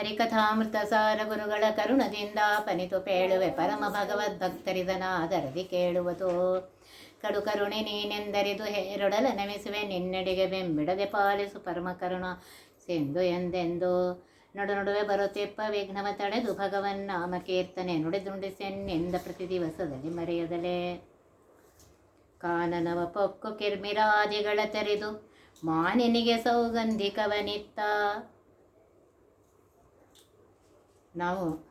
ಹರಿಕಥಾಮೃತ ಸಾರ ಗುರುಗಳ ಕರುಣದಿಂದ ಪನಿತು ಪೇಳುವೆ ಪರಮ ಭಗವದ್ ಭಗವದ್ಭಕ್ತರಿದನಾದರದಿ ಕೇಳುವುದು. ಕಡು ಕರುಣೆ ನೀನೆಂದರಿದು ಹೇರೊಡಲ ನಮಿಸುವೆ ನಿನ್ನೆಡೆಗೆ ಬೆಂಬಿಡದೆ ಪಾಲಿಸು ಪರಮ ಕರುಣ ಸಿಂಧು ಎಂದೆಂದು. ನಡು ನಡುವೆ ಬರುತ್ತಿಪ್ಪ ವಿಘ್ನವ ತಡೆದು ಭಗವನ್ ನಾಮ ಕೀರ್ತನೆ ನುಡಿದುಂಡಿಸೆನ್ನೆಂದ ಪ್ರತಿ ದಿವಸದಲ್ಲಿ ಮರೆಯದಲೇ. ಕಾನನವ ಪೊಕ್ಕು ಕಿರ್ಮಿರಾದಿಗಳ ತೆರೆದು ಮಾನಿನಿಗೆ ಸೌಗಂಧಿಕವನಿತ್ತ ನಾವು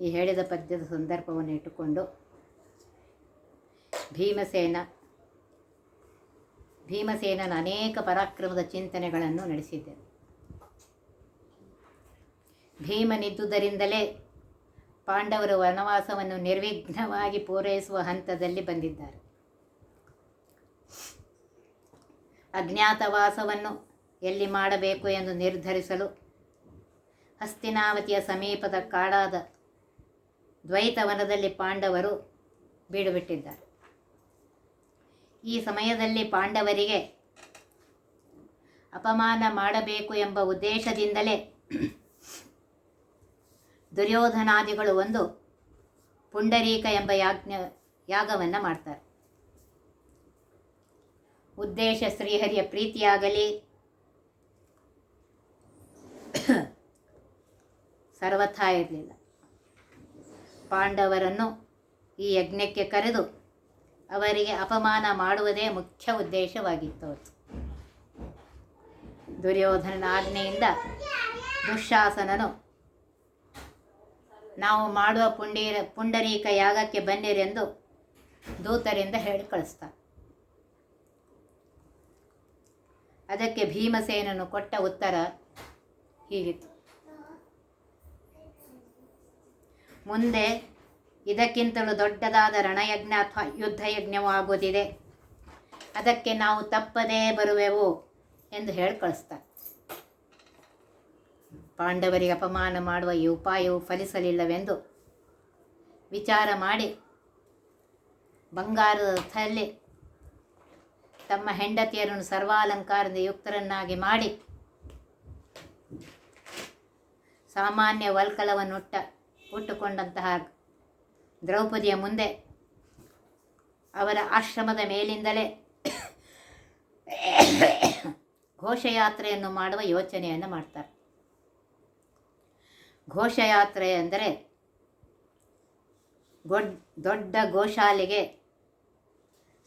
ಈ ಹೇಳಿದ ಪದ್ಯದ ಸಂದರ್ಭವನ್ನು ಇಟ್ಟುಕೊಂಡು ಭೀಮಸೇನ, ಭೀಮಸೇನನ ಅನೇಕ ಪರಾಕ್ರಮದ ಚಿಂತನೆಗಳನ್ನು ನಡೆಸಿದ್ದೇವೆ. ಭೀಮನಿದ್ದುದರಿಂದಲೇ ಪಾಂಡವರು ವನವಾಸವನ್ನು ನಿರ್ವಿಘ್ನವಾಗಿ ಪೂರೈಸುವ ಹಂತದಲ್ಲಿ ಬಂದಿದ್ದಾರೆ. ಅಜ್ಞಾತವಾಸವನ್ನು ಎಲ್ಲಿ ಮಾಡಬೇಕು ಎಂದು ನಿರ್ಧರಿಸಲು ಹಸ್ತಿನಾವತಿಯ ಸಮೀಪದ ಕಾಡಾದ ದ್ವೈತವನದಲ್ಲಿ ಪಾಂಡವರು ಬೀಡುಬಿಟ್ಟಿದ್ದಾರೆ. ಈ ಸಮಯದಲ್ಲಿ ಪಾಂಡವರಿಗೆ ಅಪಮಾನ ಮಾಡಬೇಕು ಎಂಬ ಉದ್ದೇಶದಿಂದಲೇ ದುರ್ಯೋಧನಾದಿಗಳು ಒಂದು ಪುಂಡರೀಕ ಎಂಬ ಯಾಜ್ಞ ಯಾಗವನ್ನು ಮಾಡ್ತಾರೆ. ಉದ್ದೇಶ ಶ್ರೀಹರಿಯ ಪ್ರೀತಿಯಾಗಲಿ ಸರ್ವಥಾ ಇರಲಿಲ್ಲ. ಪಾಂಡವರನ್ನು ಈ ಯಜ್ಞಕ್ಕೆ ಕರೆದು ಅವರಿಗೆ ಅಪಮಾನ ಮಾಡುವುದೇ ಮುಖ್ಯ ಉದ್ದೇಶವಾಗಿತ್ತು. ದುರ್ಯೋಧನನ ಆಜ್ಞೆಯಿಂದ ದುಶ್ಯಾಸನನು ನಾವು ಮಾಡುವ ಪುಂಡೀರ, ಪುಂಡರೀಕ ಯಾಗಕ್ಕೆ ಬನ್ನಿರೆಂದು ದೂತರಿಂದ ಹೇಳಿ ಕಳಿಸ್ತಾರೆ ಅದಕ್ಕೆ ಭೀಮಸೇನನು ಕೊಟ್ಟ ಉತ್ತರ ಹೀಗಿತ್ತು. ಮುಂದೆ ಇದಕ್ಕಿಂತಲೂ ದೊಡ್ಡದಾದ ರಣಯಜ್ಞ ಅಥವಾ ಯುದ್ಧಯಜ್ಞವೂ ಆಗೋದಿದೆ ಅದಕ್ಕೆ ನಾವು ತಪ್ಪದೇ ಬರುವೆವು ಎಂದು ಹೇಳಿ ಕಳಿಸ್ತಾರೆ ಪಾಂಡವರಿಗೆ ಅಪಮಾನ ಮಾಡುವ ಈ ಉಪಾಯವು ಫಲಿಸಲಿಲ್ಲವೆಂದು ವಿಚಾರ ಮಾಡಿ ಬಂಗಾರದ ರಥದಲ್ಲಿ ತಮ್ಮ ಹೆಂಡತಿಯರನ್ನು ಸರ್ವಾಲಂಕಾರದ ಯುಕ್ತರನ್ನಾಗಿ ಮಾಡಿ ಸಾಮಾನ್ಯ ವಲ್ಕಲವನ್ನುಟ್ಟ ಉಟ್ಟುಕೊಂಡಂತಹ ದ್ರೌಪದಿಯ ಮುಂದೆ ಅವರ ಆಶ್ರಮದ ಮೇಲಿಂದಲೇ ಘೋಷಯಾತ್ರೆಯನ್ನು ಮಾಡುವ ಯೋಚನೆಯನ್ನು ಮಾಡ್ತಾರೆ. ಘೋಷಯಾತ್ರೆ ಅಂದರೆ ಗೊಡ್, ದೊಡ್ಡ ಗೋಶಾಲೆಗೆ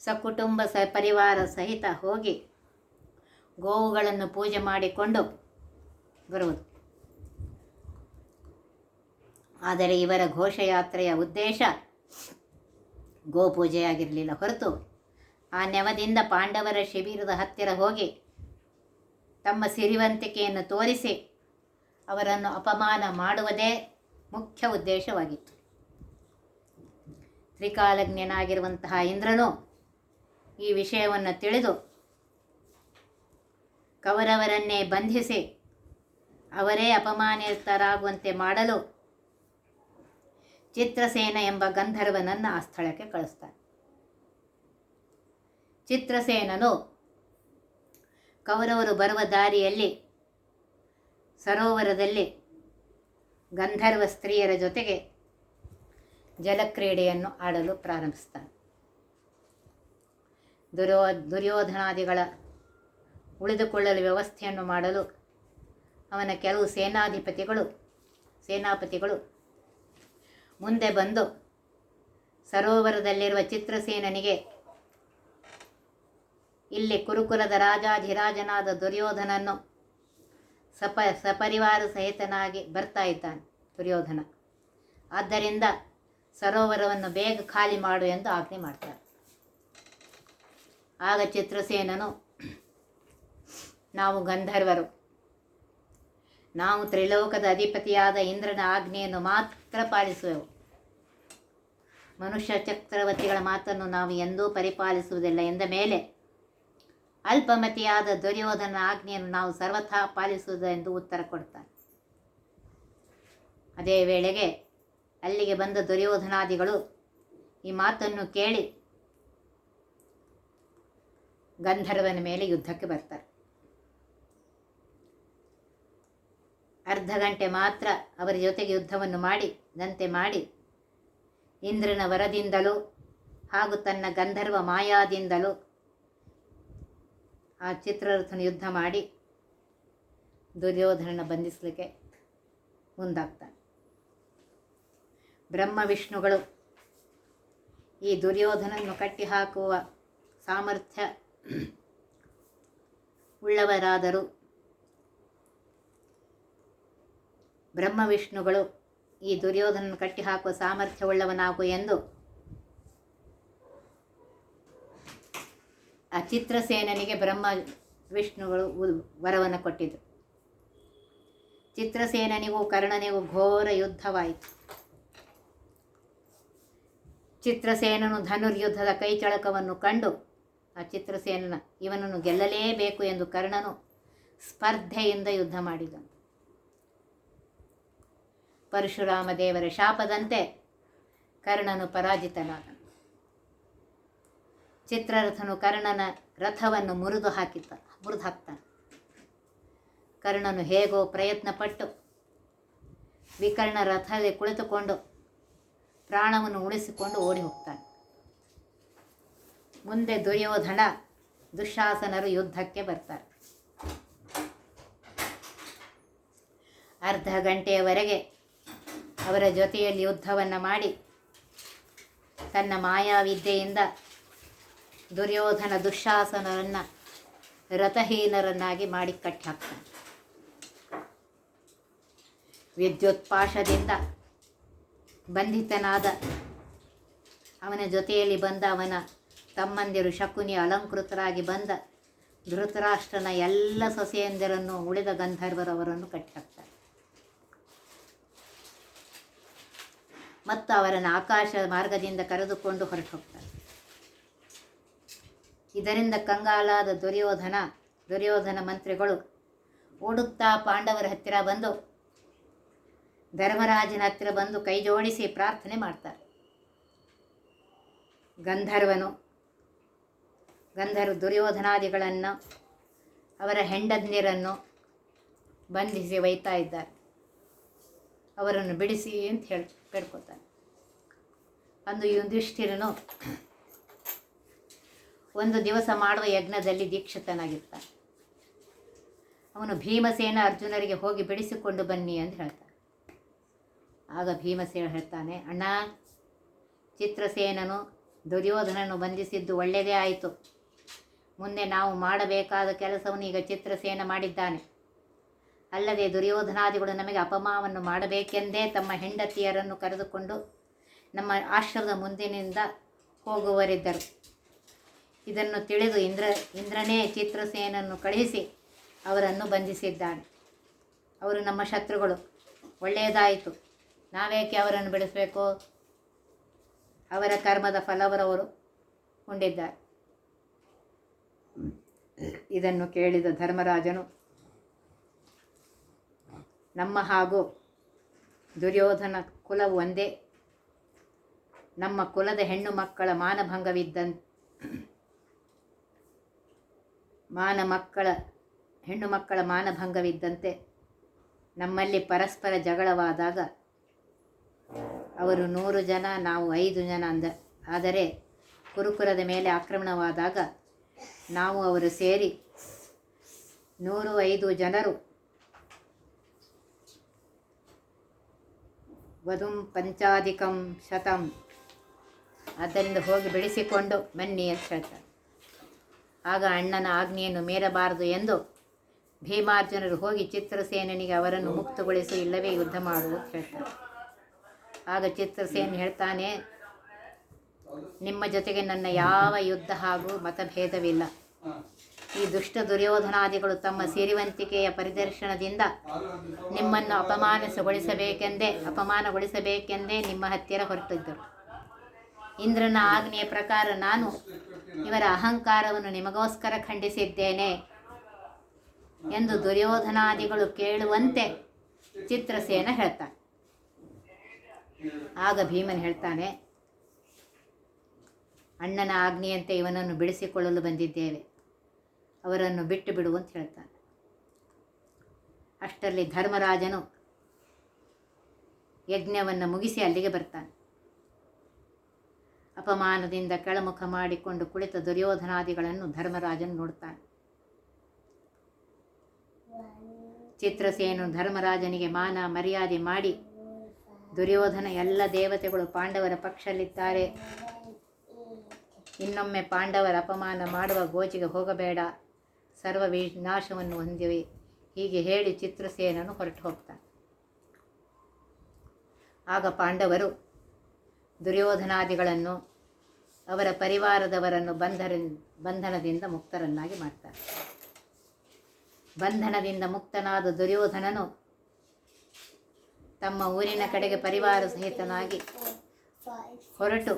ಸಕುಟುಂಬ ಸ, ಪರಿವಾರ ಸಹಿತ ಹೋಗಿ ಗೋವುಗಳನ್ನು ಪೂಜೆ ಮಾಡಿಕೊಂಡು ಬರುವುದು. ಆದರೆ ಇವರ ಘೋಷಯಾತ್ರೆಯ ಉದ್ದೇಶ ಗೋಪೂಜೆಯಾಗಿರಲಿಲ್ಲ ಹೊರತು ಆ ನೆವದಿಂದ ಪಾಂಡವರ ಶಿಬಿರದ ಹತ್ತಿರ ಹೋಗಿ ತಮ್ಮ ಸಿರಿವಂತಿಕೆಯನ್ನು ತೋರಿಸಿ ಅವರನ್ನು ಅಪಮಾನ ಮಾಡುವುದೇ ಮುಖ್ಯ ಉದ್ದೇಶವಾಗಿತ್ತು. ತ್ರಿಕಾಲಜ್ಞನಾಗಿರುವಂತಹ ಇಂದ್ರನು ಈ ವಿಷಯವನ್ನು ತಿಳಿದು ಕೌರವರನ್ನೇ ಬಂಧಿಸಿ ಅವರೇ ಅಪಮಾನಿತರಾಗುವಂತೆ ಮಾಡಲು ಚಿತ್ರಸೇನ ಎಂಬ ಗಂಧರ್ವನನ್ನು ಆ ಸ್ಥಳಕ್ಕೆ ಕಳಿಸ್ತಾನೆ ಚಿತ್ರಸೇನನು ಕೌರವರು ಬರುವ ದಾರಿಯಲ್ಲಿ, ಸರೋವರದಲ್ಲಿ ಗಂಧರ್ವ ಸ್ತ್ರೀಯರ ಜೊತೆಗೆ ಜಲಕ್ರೀಡೆಯನ್ನು ಆಡಲು ಪ್ರಾರಂಭಿಸ್ತಾನೆ. ದುರ್ಯೋ ದುರ್ಯೋಧನಾದಿಗಳ ಉಳಿದುಕೊಳ್ಳಲು ವ್ಯವಸ್ಥೆಯನ್ನು ಮಾಡಲು ಅವನ ಕೆಲವು ಸೇನಾಧಿಪತಿಗಳು, ಸೇನಾಪತಿಗಳು ಮುಂದೆ ಬಂದು ಸರೋವರದಲ್ಲಿರುವ ಚಿತ್ರಸೇನನಿಗೆ, ಇಲ್ಲಿ ಕುರುಕುಲದ ರಾಜಾಧಿರಾಜನಾದ ದುರ್ಯೋಧನನ್ನು ಸಪ, ಸಪರಿವಾರ ಸಹಿತನಾಗಿ ಬರ್ತಾ ಇದ್ದಾನೆ ದುರ್ಯೋಧನ. ಆದ್ದರಿಂದ ಸರೋವರವನ್ನು ಬೇಗ ಖಾಲಿ ಮಾಡು ಎಂದು ಆಜ್ಞೆ ಮಾಡ್ತಾರೆ. ಆಗ ಚಿತ್ರಸೇನನು, ನಾವು ಗಂಧರ್ವರು, ನಾವು ತ್ರಿಲೋಕದ ಅಧಿಪತಿಯಾದ ಇಂದ್ರನ ಆಜ್ಞೆಯನ್ನು ಮಾತ್ರ ಪಾಲಿಸುವೆವು. ಮನುಷ್ಯ ಚಕ್ರವರ್ತಿಗಳ ಮಾತನ್ನು ನಾವು ಎಂದೂ ಪರಿಪಾಲಿಸುವುದಿಲ್ಲ. ಎಂದ ಮೇಲೆ ಅಲ್ಪಮತಿಯಾದ ದುರ್ಯೋಧನ ಆಜ್ಞೆಯನ್ನು ನಾವು ಸರ್ವಥಾ ಪಾಲಿಸುವುದು ಎಂದು ಉತ್ತರ ಕೊಡ್ತಾರೆ. ಅದೇ ವೇಳೆಗೆ ಅಲ್ಲಿಗೆ ಬಂದ ದುರ್ಯೋಧನಾದಿಗಳು ಈ ಮಾತನ್ನು ಕೇಳಿ ಗಂಧರ್ವನ ಮೇಲೆ ಯುದ್ಧಕ್ಕೆ ಬರ್ತಾರೆ. ಅರ್ಧ ಗಂಟೆ ಮಾತ್ರ ಅವರ ಜೊತೆಗೆ ಯುದ್ಧವನ್ನು ಮಾಡಿ, ದಂತೆ ಮಾಡಿ. ಇಂದ್ರನ ವರದಿಂದಲೂ ಹಾಗೂ ತನ್ನ ಗಂಧರ್ವ ಮಾಯಾದಿಂದಲೂ ಆ ಚಿತ್ರರಥನ ಯುದ್ಧ ಮಾಡಿ ದುರ್ಯೋಧನನ ಬಂಧಿಸಲಿಕ್ಕೆ ಮುಂದಾಗ್ತಾನೆ. ಬ್ರಹ್ಮ ವಿಷ್ಣುಗಳು ಈ ದುರ್ಯೋಧನನ್ನು ಕಟ್ಟಿಹಾಕುವ ಸಾಮರ್ಥ್ಯ ಉಳ್ಳವರಾದರೂ ಬ್ರಹ್ಮ ವಿಷ್ಣುಗಳು ಈ ದುರ್ಯೋಧನನ್ನು ಕಟ್ಟಿಹಾಕುವ ಸಾಮರ್ಥ್ಯವುಳ್ಳವನಾಗು ಎಂದು ಆ ಚಿತ್ರಸೇನನಿಗೆ ಬ್ರಹ್ಮ ವಿಷ್ಣುಗಳು ವರವನ್ನು ಕೊಟ್ಟಿದ್ದು ಚಿತ್ರಸೇನನಿಗೂ ಕರ್ಣನಿಗೂ ಘೋರ ಯುದ್ಧವಾಯಿತು. ಚಿತ್ರಸೇನನು ಧನುರ್ಯುದ್ಧದ ಕೈಚಳಕವನ್ನು ಕಂಡು ಆ ಚಿತ್ರಸೇನನ ಇವನನ್ನು ಗೆಲ್ಲಲೇಬೇಕು ಎಂದು ಕರ್ಣನು ಸ್ಪರ್ಧೆಯಿಂದ ಯುದ್ಧ ಮಾಡಿದನು. ಪರಶುರಾಮ ದೇವರ ಶಾಪದಂತೆ ಕರ್ಣನು ಪರಾಜಿತನಾದ ಚಿತ್ರರಥನು ಕರ್ಣನ ರಥವನ್ನು ಮುರಿದು ಹಾಕಿದ್ದ ಮುರಿದು ಹಾಕ್ತಾನೆ ಕರ್ಣನು ಹೇಗೋ ಪ್ರಯತ್ನಪಟ್ಟು ವಿಕರ್ಣ ರಥದಲ್ಲಿ ಕುಳಿತುಕೊಂಡು ಪ್ರಾಣವನ್ನು ಉಳಿಸಿಕೊಂಡು ಓಡಿ ಹೋಗ್ತಾನೆ. ಮುಂದೆ ದುರ್ಯೋಧನ, ದುಶಾಸನರು ಯುದ್ಧಕ್ಕೆ ಬರ್ತಾರೆ. ಅರ್ಧ ಗಂಟೆಯವರೆಗೆ ಅವರ ಜೊತೆಯಲ್ಲಿ ಯುದ್ಧವನ್ನು ಮಾಡಿ ತನ್ನ ಮಾಯಾವಿದ್ಯೆಯಿಂದ ದುರ್ಯೋಧನ ದುಶಾಸನರನ್ನು ರಥಹೀನರನ್ನಾಗಿ ಮಾಡಿ ಕಟ್ಟಾಕ್ತಾನೆ. ವಿದ್ಯುತ್ಪಾಶದಿಂದ ವಿದ್ಯುತ್ ಪಾಶದಿಂದ ಬಂಧಿತನಾದ ಅವನ ಜೊತೆಯಲ್ಲಿ ಬಂದ ಅವನ ತಮ್ಮಂದಿರು ಶಕುನಿ ಅಲಂಕೃತರಾಗಿ ಬಂದ ಧೃತರಾಷ್ಟ್ರನ ಎಲ್ಲ ಸೊಸೆಯಂದಿರನ್ನು ಉಳಿದ ಗಂಧರ್ವರವರನ್ನು ಕಟ್ಟಿ ಮತ್ತು ಅವರನ್ನು ಆಕಾಶ ಮಾರ್ಗದಿಂದ ಕರೆದುಕೊಂಡು ಹೊರಟು ಹೋಗ್ತಾರೆ. ಇದರಿಂದ ಕಂಗಾಲಾದ ದುರ್ಯೋಧನ ದುರ್ಯೋಧನ ಮಂತ್ರಿಗಳು ಓಡುತ್ತಾ ಪಾಂಡವರ ಹತ್ತಿರ ಬಂದು, ಧರ್ಮರಾಜನ ಹತ್ತಿರ ಬಂದು ಕೈ ಜೋಡಿಸಿ ಪ್ರಾರ್ಥನೆ ಮಾಡ್ತಾರೆ. ಗಂಧರ್ವನು, ಗಂಧರ್ವ ದುರ್ಯೋಧನಾದಿಗಳನ್ನು, ಅವರ ಹೆಂಡಜ್ಞರನ್ನು ಬಂಧಿಸಿ ಒಯ್ತಾ ಇದ್ದಾರೆ. ಅವರನ್ನು ಬಿಡಿಸಿ ಅಂತ ಹೇಳಿ ಬೇಡ್ಕೊತಾನೆ ಅಂದು ಯುಧಿಷ್ಠಿರನು ಒಂದು ದಿವಸ ಮಾಡುವ ಯಜ್ಞದಲ್ಲಿ ದೀಕ್ಷಿತನಾಗಿರ್ತಾನೆ. ಅವನು ಭೀಮಸೇನ ಅರ್ಜುನರಿಗೆ ಹೋಗಿ ಬಿಡಿಸಿಕೊಂಡು ಬನ್ನಿ ಅಂತ ಹೇಳ್ತಾನೆ. ಆಗ ಭೀಮಸೇನ ಹೇಳ್ತಾನೆ, ಅಣ್ಣ, ಚಿತ್ರಸೇನನು ದುರ್ಯೋಧನನು ಬಂಧಿಸಿದ್ದು ಒಳ್ಳೆಯದೇ ಆಯಿತು. ಮುಂದೆ ನಾವು ಮಾಡಬೇಕಾದ ಕೆಲಸವನ್ನು ಈಗ ಚಿತ್ರಸೇನ ಮಾಡಿದ್ದಾನೆ. ಅಲ್ಲದೆ ದುರ್ಯೋಧನಾದಿಗಳು ನಮಗೆ ಅಪಮಾನವನ್ನು ಮಾಡಬೇಕೆಂದೇ ತಮ್ಮ ಹೆಂಡತಿಯರನ್ನು ಕರೆದುಕೊಂಡು ನಮ್ಮ ಆಶ್ರಮದ ಮುಂದಿನಿಂದ ಹೋಗುವರಿದ್ದರು. ಇದನ್ನು ತಿಳಿದು ಇಂದ್ರ, ಇಂದ್ರನೇ ಚಿತ್ರಸೇನನ್ನು ಕಳುಹಿಸಿ ಅವರನ್ನು ಬಂಧಿಸಿದ್ದಾನೆ. ಅವರು ನಮ್ಮ ಶತ್ರುಗಳು. ಒಳ್ಳೆಯದಾಯಿತು. ನಾವೇಕೆ ಅವರನ್ನು ಬಿಡಿಸಬೇಕು? ಅವರ ಕರ್ಮದ ಫಲವರವರು ಉಂಡಿದ್ದಾರೆ ಇದನ್ನು ಕೇಳಿದ ಧರ್ಮರಾಜನು ನಮ್ಮ ಹಾಗೂ ದುರ್ಯೋಧನ ಕುಲವು ಒಂದೇ. ನಮ್ಮ ಕುಲದ ಹೆಣ್ಣು ಮಕ್ಕಳ ಮಾನಭಂಗವಿದ್ದ ಮಾನ ಮಕ್ಕಳ, ಹೆಣ್ಣು ಮಕ್ಕಳ ಮಾನಭಂಗವಿದ್ದಂತೆ ನಮ್ಮಲ್ಲಿ ಪರಸ್ಪರ ಜಗಳವಾದಾಗ ಅವರು ನೂರು ಜನ, ನಾವು ಐದು ಜನ ಅಂದ. ಆದರೆ ಕುರುಕುರದ ಮೇಲೆ ಆಕ್ರಮಣವಾದಾಗ ನಾವು ಅವರು ಸೇರಿ ನೂರು ಐದು ಜನರು ವಧುಂ ಪಂಚಾಧಿಕಂ ಶತಂ. ಅದರಿಂದ ಹೋಗಿ ಬೆಳೆಸಿಕೊಂಡು ಬನ್ನಿ ಅಂತ ಹೇಳ್ತಾರೆ. ಆಗ ಅಣ್ಣನ ಆಜ್ಞೆಯನ್ನು ಮೀರಬಾರದು ಎಂದು ಭೀಮಾರ್ಜುನರು ಹೋಗಿ ಚಿತ್ರಸೇನನಿಗೆ ಅವರನ್ನು ಮುಕ್ತಗೊಳಿಸಿ ಇಲ್ಲವೇ ಯುದ್ಧ ಮಾಡುವುದು ಹೇಳ್ತಾರೆ. ಆಗ ಚಿತ್ರಸೇನ ಹೇಳ್ತಾನೆ, ನಿಮ್ಮ ಜೊತೆಗೆ ನನ್ನ ಯಾವ ಯುದ್ಧ ಹಾಗೂ ಮತಭೇದವಿಲ್ಲ. ಈ ದುಷ್ಟ ದುರ್ಯೋಧನಾದಿಗಳು ತಮ್ಮ ಸಿರಿವಂತಿಕೆಯ ಪರಿದರ್ಶನದಿಂದ ನಿಮ್ಮನ್ನು ಅಪಮಾನಸಗೊಳಿಸಬೇಕೆಂದೇ, ಅಪಮಾನಗೊಳಿಸಬೇಕೆಂದೇ ನಿಮ್ಮ ಹತ್ತಿರ ಹೊರಟಿದ್ದರು. ಇಂದ್ರನ ಆಜ್ಞೆಯ ಪ್ರಕಾರ ನಾನು ಇವರ ಅಹಂಕಾರವನ್ನು ನಿಮಗೋಸ್ಕರ ಖಂಡಿಸಿದ್ದೇನೆ ಎಂದು ದುರ್ಯೋಧನಾದಿಗಳು ಕೇಳುವಂತೆ ಚಿತ್ರಸೇನ ಹೇಳ್ತಾನೆ. ಆಗ ಭೀಮನ್ ಹೇಳ್ತಾನೆ, ಅಣ್ಣನ ಆಜ್ಞೆಯಂತೆ ಇವನನ್ನು ಬಿಡಿಸಿಕೊಳ್ಳಲು ಬಂದಿದ್ದೇವೆ. ಅವರನ್ನು ಬಿಟ್ಟು ಬಿಡು ಅಂತ ಹೇಳ್ತಾನೆ ಅಷ್ಟರಲ್ಲಿ ಧರ್ಮರಾಜನು ಯಜ್ಞವನ್ನು ಮುಗಿಸಿ ಅಲ್ಲಿಗೆ ಬರ್ತಾನೆ. ಅಪಮಾನದಿಂದ ಕೆಳಮುಖ ಮಾಡಿಕೊಂಡು ಕುಳಿತ ದುರ್ಯೋಧನಾದಿಗಳನ್ನು ಧರ್ಮರಾಜನು ನೋಡ್ತಾನೆ. ಚಿತ್ರಸೇನು ಧರ್ಮರಾಜನಿಗೆ ಮಾನ ಮರ್ಯಾದೆ ಮಾಡಿ ದುರ್ಯೋಧನ ಎಲ್ಲ ದೇವತೆಗಳು ಪಾಂಡವರ ಪಕ್ಷಲ್ಲಿದ್ದಾರೆ. ಇನ್ನೊಮ್ಮೆ ಪಾಂಡವರ ಅಪಮಾನ ಮಾಡುವ ಗೋಚಿಗೆ ಹೋಗಬೇಡ. ಸರ್ವ ವಿನಾಶವನ್ನು ಹೊಂದಿವೆ. ಹೀಗೆ ಹೇಳಿ ಚಿತ್ರಸೇನನು ಹೊರಟು ಹೋಗ್ತಾನೆ. ಆಗ ಪಾಂಡವರು ದುರ್ಯೋಧನಾದಿಗಳನ್ನು ಅವರ ಪರಿವಾರದವರನ್ನು ಬಂಧರ ಬಂಧನದಿಂದ ಮುಕ್ತರನ್ನಾಗಿ ಮಾಡ್ತಾರೆ. ಬಂಧನದಿಂದ ಮುಕ್ತನಾದ ದುರ್ಯೋಧನನು ತಮ್ಮ ಊರಿನ ಕಡೆಗೆ ಪರಿವಾರ ಸಹಿತನಾಗಿ ಹೊರಟು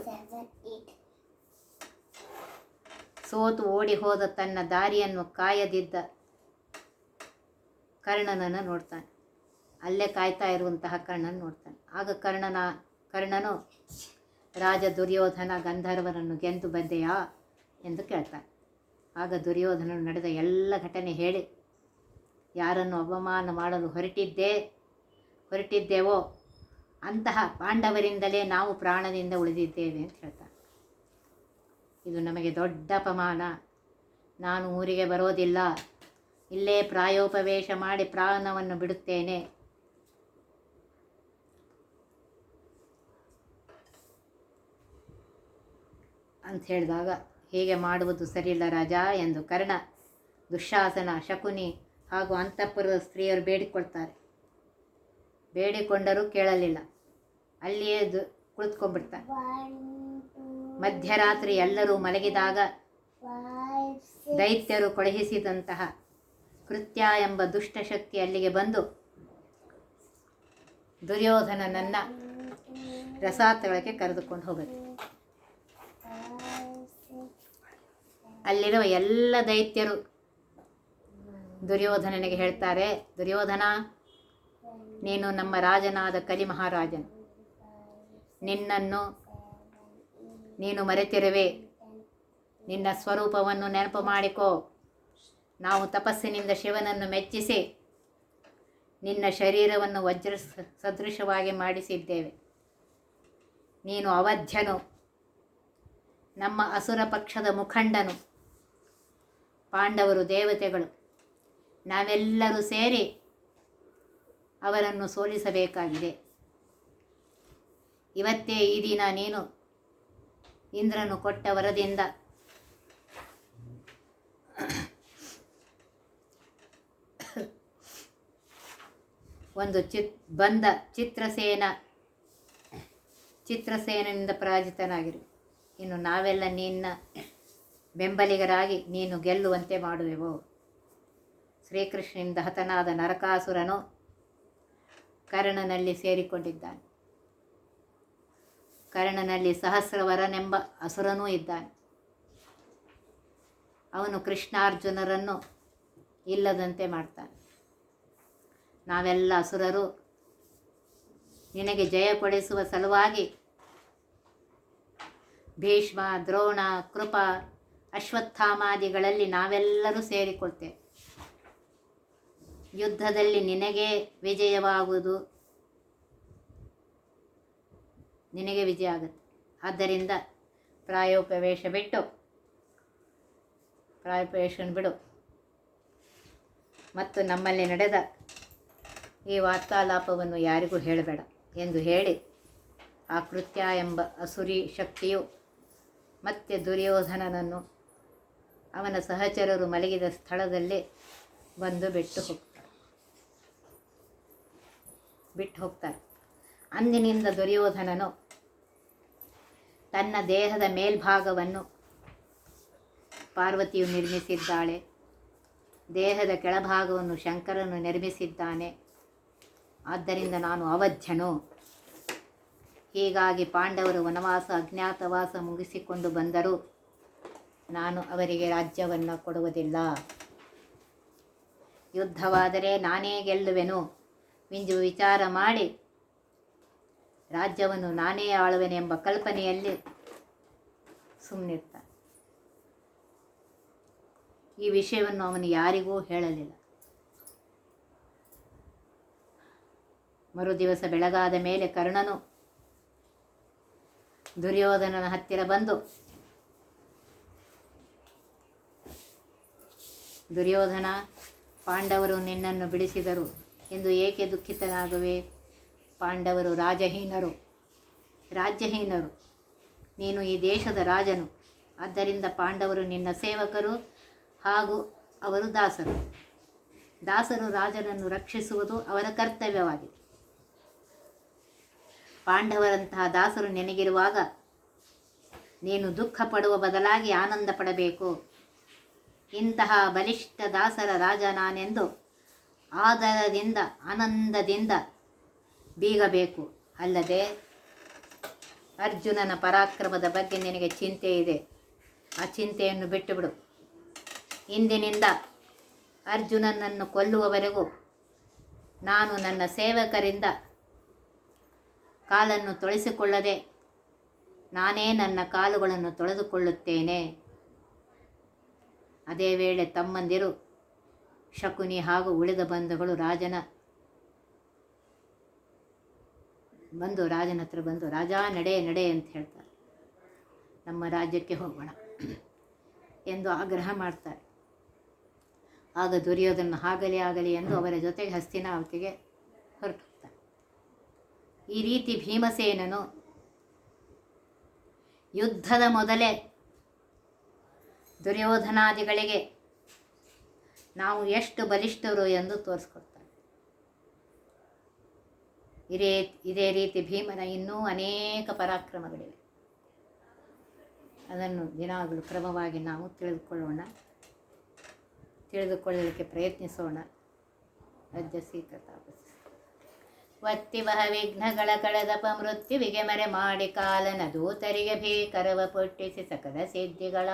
ಸೋತು ಓಡಿ ಹೋದ ತನ್ನ ದಾರಿಯನ್ನು ಕಾಯದಿದ್ದ ಕರ್ಣನನ್ನು ನೋಡ್ತಾನೆ. ಅಲ್ಲೇ ಕಾಯ್ತಾ ಇರುವಂತಹ ಕರ್ಣನ ನೋಡ್ತಾನೆ. ಆಗ ಕರ್ಣನ, ಕರ್ಣನು, ರಾಜ ದುರ್ಯೋಧನ ಗಂಧರ್ವರನ್ನು ಗೆದ್ದು ಬಂದೆಯಾ ಎಂದು ಕೇಳ್ತಾನೆ. ಆಗ ದುರ್ಯೋಧನನು ನಡೆದ ಎಲ್ಲ ಘಟನೆ ಹೇಳಿ, ಯಾರನ್ನು ಅವಮಾನ ಮಾಡಲು ಹೊರಟಿದ್ದೇ, ಹೊರಟಿದ್ದೇವೋ ಅಂತಹ ಪಾಂಡವರಿಂದಲೇ ನಾವು ಪ್ರಾಣದಿಂದ ಉಳಿದಿದ್ದೇವೆ ಅಂತ ಹೇಳ್ತಾನೆ. ಇದು ನಮಗೆ ದೊಡ್ಡ ಅಪಮಾನ. ನಾನು ಊರಿಗೆ ಬರೋದಿಲ್ಲ. ಇಲ್ಲೇ ಪ್ರಾಯೋಪವೇಶ ಮಾಡಿ ಪ್ರಾಣವನ್ನು ಬಿಡುತ್ತೇನೆ. ಅಂತ ಹೇಳಿದಾಗ, ಹೇಗೆ ಮಾಡುವುದು ಸರಿಯಿಲ್ಲ ರಾಜ ಎಂದು ಕರ್ಣ, ದುಶಾಸನ, ಶಕುನಿ ಹಾಗೂ ಅಂತಃಪುರದ ಸ್ತ್ರೀಯರು ಬೇಡಿಕೊಳ್ತಾರೆ. ಬೇಡಿಕೊಂಡರೂ ಕೇಳಲಿಲ್ಲ. ಅಲ್ಲಿಯೇ ದು ಕುಳಿತುಕೊಂಡ್ಬಿಡ್ತಾನೆ ಮಧ್ಯರಾತ್ರಿ ಎಲ್ಲರೂ ಮಲಗಿದಾಗ ದೈತ್ಯರು ಕಳುಹಿಸಿದಂತಹ ಕೃತ್ಯ ಎಂಬ ದುಷ್ಟಶಕ್ತಿ ಅಲ್ಲಿಗೆ ಬಂದು ದುರ್ಯೋಧನನನ್ನ ರಸಾತಳಕ್ಕೆ ಕರೆದುಕೊಂಡು ಹೋಗುತ್ತೆ ಅಲ್ಲಿರುವ ಎಲ್ಲ ದೈತ್ಯರು ದುರ್ಯೋಧನನಿಗೆ ಹೇಳ್ತಾರೆ, ದುರ್ಯೋಧನ, ನೀನು ನಮ್ಮ ರಾಜನಾದ ಕಲಿ ಮಹಾರಾಜನು ನಿನ್ನನ್ನು ನೀನು ಮರೆತಿರುವೆ. ನಿನ್ನ ಸ್ವರೂಪವನ್ನು ನೆನಪು ಮಾಡಿಕೋ. ನಾವು ತಪಸ್ಸಿನಿಂದ ಶಿವನನ್ನು ಮೆಚ್ಚಿಸಿ ನಿನ್ನ ಶರೀರವನ್ನು ವಜ್ರ ಸದೃಶವಾಗಿ ಮಾಡಿಸಿದ್ದೇವೆ. ನೀನು ಅವಧ್ಯನು. ನಮ್ಮ ಅಸುರ ಪಕ್ಷದ ಮುಖಂಡನು. ಪಾಂಡವರು ದೇವತೆಗಳು. ನಾವೆಲ್ಲರೂ ಸೇರಿ ಅವರನ್ನು ಸೋಲಿಸಬೇಕಾಗಿದೆ. ಇವತ್ತೇ ಈ ದಿನ ನೀನು ಇಂದ್ರನು ಕೊಟ್ಟ ವರದಿಂದ. ಒಂದು ಚಿತ್, ಬಂದ ಚಿತ್ರಸೇನ ಚಿತ್ರಸೇನಿಂದ ಪರಾಜಿತನಾಗಿರು. ಇನ್ನು ನಾವೆಲ್ಲ ನಿನ್ನ ಬೆಂಬಲಿಗರಾಗಿ ನೀನು ಗೆಲ್ಲುವಂತೆ ಮಾಡುವೆವು? ಶ್ರೀಕೃಷ್ಣನಿಂದ ಹತನಾದ ನರಕಾಸುರನು ಕರ್ಣನಲ್ಲಿ ಸೇರಿಕೊಂಡಿದ್ದಾನೆ. ಕರ್ಣನಲ್ಲಿ ಸಹಸ್ರವರನೆಂಬ ಅಸುರನೂ ಇದ್ದಾನೆ. ಅವನು ಕೃಷ್ಣಾರ್ಜುನರನ್ನು ಇಲ್ಲದಂತೆ ಮಾಡ್ತಾನೆ. ನಾವೆಲ್ಲ ಅಸುರರು, ನಿನಗೆ ಜಯ ಕೊಡಿಸುವ ಸಲುವಾಗಿ ಭೀಷ್ಮ, ದ್ರೋಣ, ಕೃಪ, ಅಶ್ವತ್ಥಾಮಾದಿಗಳಲ್ಲಿ ನಾವೆಲ್ಲರೂ ಸೇರಿಕೊಳ್ತೇವೆ. ಯುದ್ಧದಲ್ಲಿ ನಿನಗೆ ವಿಜಯವಾಗುವುದು ನಿನಗೆ ವಿಜಯ ಆಗುತ್ತೆ. ಆದ್ದರಿಂದ ಪ್ರಾಯೋಪವೇಶ ಬಿಟ್ಟು ಪ್ರಾಯೋಪವೇಶನ ಬಿಡು. ಮತ್ತು ನಮ್ಮಲ್ಲಿ ನಡೆದ ಈ ವಾರ್ತಾಲಾಪವನ್ನು ಯಾರಿಗೂ ಹೇಳಬೇಡ ಎಂದು ಹೇಳಿ, ಆ ಕೃತ್ಯ ಎಂಬ ಅಸುರಿ ಶಕ್ತಿಯು ಮತ್ತೆ ದುರ್ಯೋಧನನನ್ನು ಅವನ ಸಹಚರರು ಮಲಗಿದ ಸ್ಥಳದಲ್ಲೇ ಬಂದು ಬಿಟ್ಟು ಹೋಗ್ತಾರೆ. ಬಿಟ್ಟು ಹೋಗ್ತಾರೆ. ಅಂದಿನಿಂದ ದುರ್ಯೋಧನನು ತನ್ನ ದೇಹದ ಮೇಲ್ಭಾಗವನ್ನು ಪಾರ್ವತಿಯು ನಿರ್ಮಿಸಿದ್ದಾಳೆ. ದೇಹದ ಕೆಳಭಾಗವನ್ನು ಶಂಕರನು ನಿರ್ಮಿಸಿದ್ದಾನೆ. ಆದ್ದರಿಂದ ನಾನು ಅವಧ್ಯನು. ಹೀಗಾಗಿ ಪಾಂಡವರು ವನವಾಸ, ಅಜ್ಞಾತವಾಸ ಮುಗಿಸಿಕೊಂಡು ಬಂದರೂ. ನಾನು ಅವರಿಗೆ ರಾಜ್ಯವನ್ನು ಕೊಡುವುದಿಲ್ಲ. ಯುದ್ಧವಾದರೆ ನಾನೇ ಗೆಲ್ಲುವೆನು. ಮಿಂಜು ವಿಚಾರ ಮಾಡಿ ರಾಜ್ಯವನ್ನು ನಾನೇ ಆಳುವೆನೆ ಎಂಬ ಕಲ್ಪನೆಯಲ್ಲಿ ಸುಮ್ಮನಿರ್ತಾನೆ ಈ ವಿಷಯವನ್ನು ಅವನು ಯಾರಿಗೂ ಹೇಳಲಿಲ್ಲ. ಮರುದಿವಸ ಬೆಳಗಾದ ಮೇಲೆ ಕರ್ಣನು ದುರ್ಯೋಧನನ ಹತ್ತಿರ ಬಂದು, ದುರ್ಯೋಧನ, ಪಾಂಡವರು ನಿನ್ನನ್ನು ಬಿಡಿಸಿದರು. ಎಂದು ಏಕೆ ದುಃಖಿತನಾಗುವೆ ಪಾಂಡವರು, ರಾಜಹೀನರು, ರಾಜ್ಯಹೀನರು. ನೀನು ಈ ದೇಶದ ರಾಜನು. ಆದ್ದರಿಂದ ಪಾಂಡವರು ನಿನ್ನ ಸೇವಕರು ಹಾಗೂ ಅವರು ದಾಸರು. ದಾಸರು ರಾಜನನ್ನು ರಕ್ಷಿಸುವುದು ಅವರ ಕರ್ತವ್ಯವಾಗಿದೆ. ಪಾಂಡವರಂತಹ ದಾಸರು ನಿನಗಿರುವಾಗ ನೀನು ದುಃಖ ಪಡುವ ಬದಲಾಗಿ ಆನಂದ ಪಡಬೇಕು. ಇಂತಹ ಬಲಿಷ್ಠ ದಾಸರ ರಾಜ ನಾನೆಂದು ಆದರದಿಂದ, ಆನಂದದಿಂದ ಬೀಗಬೇಕು ಅಲ್ಲದೆ ಅರ್ಜುನನ ಪರಾಕ್ರಮದ ಬಗ್ಗೆ ನಿನಗೆ ಚಿಂತೆ ಇದೆ. ಆ ಚಿಂತೆಯನ್ನು ಬಿಟ್ಟುಬಿಡು. ಇಂದಿನಿಂದ ಅರ್ಜುನನನ್ನು ಕೊಲ್ಲುವವರೆಗೂ ನಾನು ನನ್ನ ಸೇವಕರಿಂದ ಕಾಲನ್ನು ತೊಳೆಸಿಕೊಳ್ಳದೆ ನಾನೇ ನನ್ನ ಕಾಲುಗಳನ್ನು ತೊಳೆದುಕೊಳ್ಳುತ್ತೇನೆ. ಅದೇ ವೇಳೆ ತಮ್ಮಂದಿರು ಶಕುನಿ ಹಾಗೂ ಉಳಿದ ಬಂಧುಗಳು ರಾಜನ ಬಂದು ರಾಜನ ಹತ್ರ ಬಂದು, ರಾಜ ನಡೆ ನಡೆ ಅಂತ ಹೇಳ್ತಾರೆ. ನಮ್ಮ ರಾಜ್ಯಕ್ಕೆ ಹೋಗೋಣ ಎಂದು ಆಗ್ರಹ ಮಾಡ್ತಾರೆ. ಆಗ ದುರ್ಯೋಧನ ಆಗಲಿ ಆಗಲಿ ಎಂದು ಅವರ ಜೊತೆಗೆ ಹಸ್ತಿನಾವತಿಗೆ ಹೊರಟೋಗ್ತಾರೆ ಈ ರೀತಿ ಭೀಮಸೇನನು ಯುದ್ಧದ ಮೊದಲೇ ದುರ್ಯೋಧನಾದಿಗಳಿಗೆ ನಾವು ಎಷ್ಟು ಬಲಿಷ್ಠರು ಎಂದು ತೋರಿಸ್ಕೊಡ್ತಾರೆ ಇದೇ ಇದೇ ರೀತಿ ಭೀಮನ ಇನ್ನೂ ಅನೇಕ ಪರಾಕ್ರಮಗಳಿವೆ. ಅದನ್ನು ದಿನಾಗಲೂ ಕ್ರಮವಾಗಿ ನಾವು ತಿಳಿದುಕೊಳ್ಳೋಣ. ತಿಳಿದುಕೊಳ್ಳಲಿಕ್ಕೆ ಪ್ರಯತ್ನಿಸೋಣ. ಅಜ್ಜ ವತ್ತಿ ಒತ್ತಿವಹ ವಿಘ್ನಗಳ ಕಳೆದಪ ಮೃತ್ಯುವಿಗೆ ಮರೆ ಮಾಡಿ ಕಾಲನ ದೂತರಿಗೆ ಭೀಕರವ ಪೊಟ್ಟಿಸಿ ಸಕಲ ಸಿದ್ಧಿಗಳ.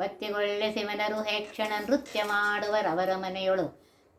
ವತ್ತಿಗೊಳ್ಳೆ ಸಿಮನರು ಹೇಕ್ಷಣ ನೃತ್ಯ ಮಾಡುವರವರ ಮನೆಯೊಳು